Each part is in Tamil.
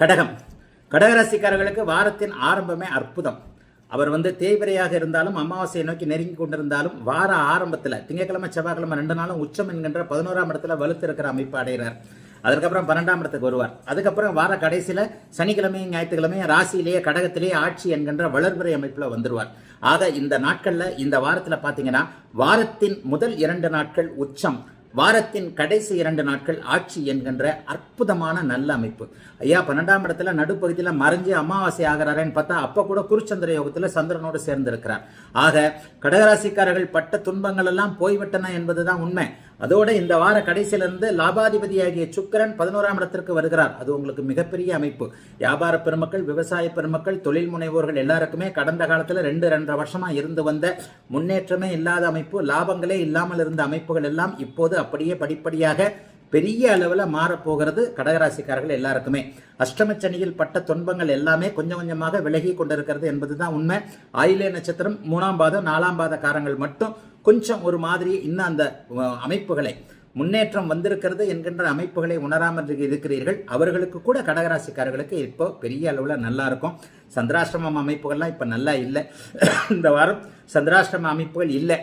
கடகம். கடகராசிக்காரர்களுக்கு வாரத்தின் ஆரம்பமே அற்புதம். அவர் வந்து தேய்பிரையாக இருந்தாலும் அமாவாசையை நோக்கி நெருங்கி கொண்டிருந்தாலும் வார ஆரம்பத்தில் திங்கட்கிழமை செவ்வாய்க்கிழமை ரெண்டு நாளும் உச்சம் என்கின்ற பதினோராம் இடத்துல வலுத்து இருக்கிற அமைப்பு அடைகிறார். அதுக்கப்புறம் பன்னெண்டாம் இடத்துக்கு வருவார். அதுக்கப்புறம் வார கடைசியில் சனிக்கிழமையும் ஞாயிற்றுக்கிழமையும் ராசியிலேயே கடகத்திலேயே ஆட்சி என்கின்ற வளர்முறை அமைப்பில் வந்துடுவார் ஆக இந்த நாட்களில் இந்த வாரத்தில் பார்த்தீங்கன்னா வாரத்தின் முதல் இரண்டு நாட்கள் உச்சம். வாரத்தின் கடைசி இரண்டு நாட்கள் ஆட்சி என்கின்ற அற்புதமான நல்ல அமைப்பு. ஐயா பன்னெண்டாம் இடத்துல நடுப்பகுதியில் மறைஞ்சு அமாவாசை ஆகிறாரேன்னு பார்த்தா அப்போ கூட குருச்சந்திர யோகத்தில் சந்திரனோடு சேர்ந்திருக்கிறார். ஆக கடகராசிக்காரர்கள் பட்ட துன்பங்கள் எல்லாம் போய்விட்டன என்பதுதான் உண்மை. அதோடு இந்த வார கடைசியிலிருந்து லாபாதிபதியாகிய சுக்கிரன் பதினோராம் இடத்திற்கு வருகிறார். அது உங்களுக்கு மிகப்பெரிய அமைப்பு. வியாபார பெருமக்கள் விவசாய பெருமக்கள் தொழில் முனைவோர்கள் எல்லாருக்குமே கடந்த காலத்தில் ரெண்டு ரெண்டரை வருஷமாக இருந்து வந்த முன்னேற்றமே இல்லாத அமைப்பு லாபங்களே இல்லாமல் இருந்த அமைப்புகள் எல்லாம் இப்போது அப்படியே படிப்படியாக பெரிய அளவில் மாறப்போகிறது கடகராசிக்காரர்கள் எல்லாருக்குமே. அஷ்டமச்சனியில் பட்ட துன்பங்கள் எல்லாமே கொஞ்சம் கொஞ்சமாக விலகி கொண்டிருக்கிறது என்பதுதான் உண்மை. ஆயிலே நட்சத்திரம் மூணாம் பாதம் நாலாம் பாத காரங்கள் மட்டும் கொஞ்சம் ஒரு மாதிரி இன்னும் அந்த அமைப்புகளை முன்னேற்றம் வந்திருக்கிறது என்கின்ற அமைப்புகளை உணராமல் இருக்கிறீர்கள். அவர்களுக்கு கூட கடகராசிக்காரர்களுக்கு இப்போ பெரிய அளவில் நல்லா இருக்கும். சந்திராசிரமம் அமைப்புகள்லாம் இப்போ நல்லா இல்லை. இந்த வாரம் சந்திராசிரம அமைப்புகள் இல்லை.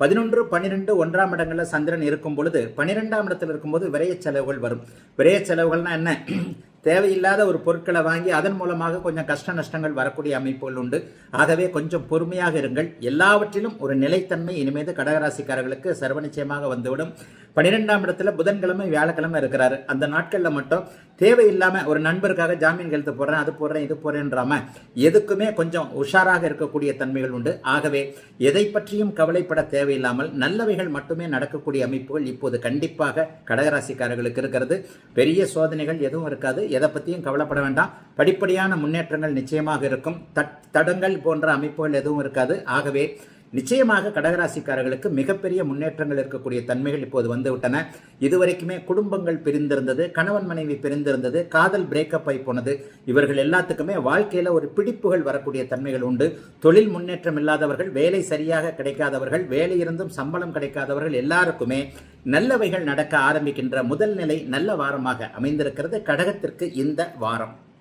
பதினொன்று பன்னிரெண்டு ஒன்றாம் இடங்களில் சந்திரன் இருக்கும் பொழுது பன்னிரெண்டாம் இடத்தில் இருக்கும்போது விரைய செலவுகள் வரும். விரைய செலவுகள்னா என்ன? தேவையில்லாத ஒரு பொருட்களை வாங்கி அதன் மூலமாக கொஞ்சம் கஷ்ட நஷ்டங்கள் வரக்கூடிய அமைப்புகள் உண்டு. ஆகவே கொஞ்சம் பொறுமையாக இருங்கள். எல்லாவற்றிலும் ஒரு நிலைத்தன்மை இனிமேது கடகராசிக்காரர்களுக்கு சர்வநிச்சயமாக வந்துவிடும். பன்னிரெண்டாம் இடத்துல புதன்கிழமை வியாழக்கிழமை இருக்கிறாரு. அந்த நாட்களில் மட்டும் தேவையில்லாமல் ஒரு நண்பருக்காக ஜாமீன் கழுத்து போடுறேன் அது போடுறேன் இது போடுறேன்றாம எதுக்குமே கொஞ்சம் உஷாராக இருக்கக்கூடிய தன்மைகள் உண்டு. ஆகவே எதை பற்றியும் கவலைப்பட தேவையில்லாமல் நல்லவைகள் மட்டுமே நடக்கக்கூடிய அமைப்புகள் இப்போது கண்டிப்பாக கடகராசிக்காரர்களுக்கு இருக்கிறது. பெரிய சோதனைகள் எதுவும் இருக்காது. எதை பற்றியும் கவலைப்பட வேண்டாம். படிப்படியான முன்னேற்றங்கள் நிச்சயமாக இருக்கும். தட் தடங்கள் போன்ற அமைப்புகள் எதுவும் இருக்காது. ஆகவே நிச்சயமாக கடகராசிக்காரர்களுக்கு மிகப்பெரிய முன்னேற்றங்கள் இருக்கக்கூடிய தன்மைகள் இப்போது வந்துவிட்டன. இதுவரைக்குமே குடும்பங்கள் பிரிந்திருந்தது கணவன் மனைவி பிரிந்திருந்தது காதல் பிரேக்கப் ஆகி போனது. இவர்கள் எல்லாத்துக்குமே வாழ்க்கையில் ஒரு பிடிப்புகள் வரக்கூடிய தன்மைகள் உண்டு. தொழில் முன்னேற்றம் இல்லாதவர்கள் வேலை சரியாக கிடைக்காதவர்கள் வேலை இருந்தும் சம்பளம் கிடைக்காதவர்கள் எல்லாருக்குமே நல்லவைகள் நடக்க ஆரம்பிக்கின்ற முதல் நிலை நல்ல வாரமாக அமைந்திருக்கிறது கடகத்திற்கு இந்த வாரம்.